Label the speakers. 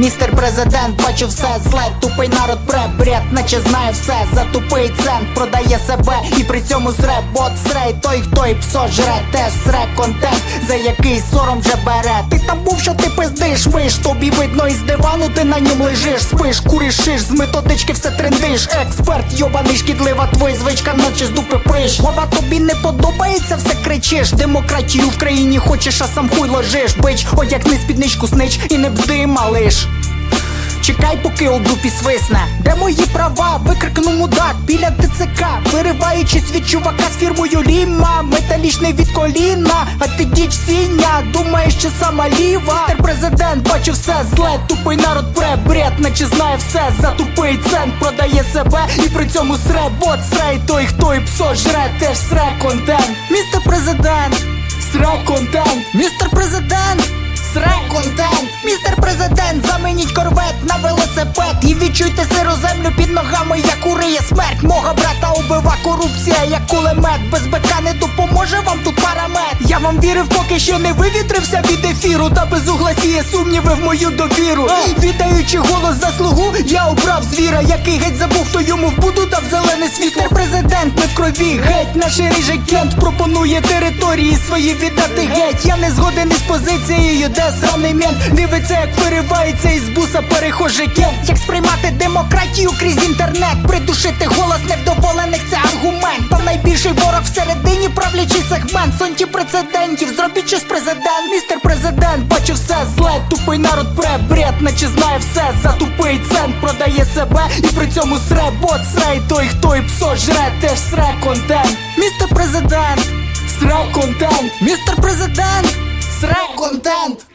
Speaker 1: Містер президент, бачу все зле, тупий народ пре, бред, наче знає все, за тупий цент продає себе і при цьому зре, бот срей, той, хто і псо жре, те сре контент, за який сором вже бере. Ти там був, що ти пиздиш, виш, тобі видно із дивану, ти на ньому лежиш, спиш, куриш, з методички все трендиш. Експерт, йобаний, шкідлива, твоя звичка, наче з дупи пиш. Лава тобі не подобається, все кричиш. Демократію в країні хочеш, а сам хуй ложиш. Бич, одягни спідничку снич і не бди, малиш. Чекай, поки у дупі свисне. Де мої права? Викрикнув мудак біля ТЦК, вириваючись від чувака з фірмою Ліма, металічний від коліна, а ти діч сіня, думаєш, що сама ліва. Містер президент, бачу все зле, тупий народ пре, бред, наче знає все, за тупий цент продає себе і при цьому сре, бот сре, той, хто і псо жре, теж сре контент. Містер президент, сре контент, містер велосипед І відчуйте сиру землю під ногами, як уриє смерть. Мого брата убива корупція, як кулемет. Без бика не допоможе вам тут парамет. Я вам вірив, поки що не вивітрився від ефіру. Та без угла сіє сумніви в мою довіру. Віддаючи голос заслугу, я обрав звіра Який геть забув, хто йому в буду дав зелений світ Містер президент, не в крові, геть наш ріже кент Пропонує території свої віддати геть. Я не згоден із позицією, де сраний мент. Дивиться, як виривається із буса перехожий кент. Як сприймати демократію крізь інтернет Придушити голос невдоволених це аргумент? Та найбільший ворог всередині правлячий сегмент. Сонті прецедентів, зробіть щось президент. Містер президент, бачу все зле. Тупий народ пре, бред, наче знає все. За тупий цент продає себе І при цьому сре, бот сре І той, хто і псо жре, теж сре контент. Містер президент, сре контент. Містер президент, сре контент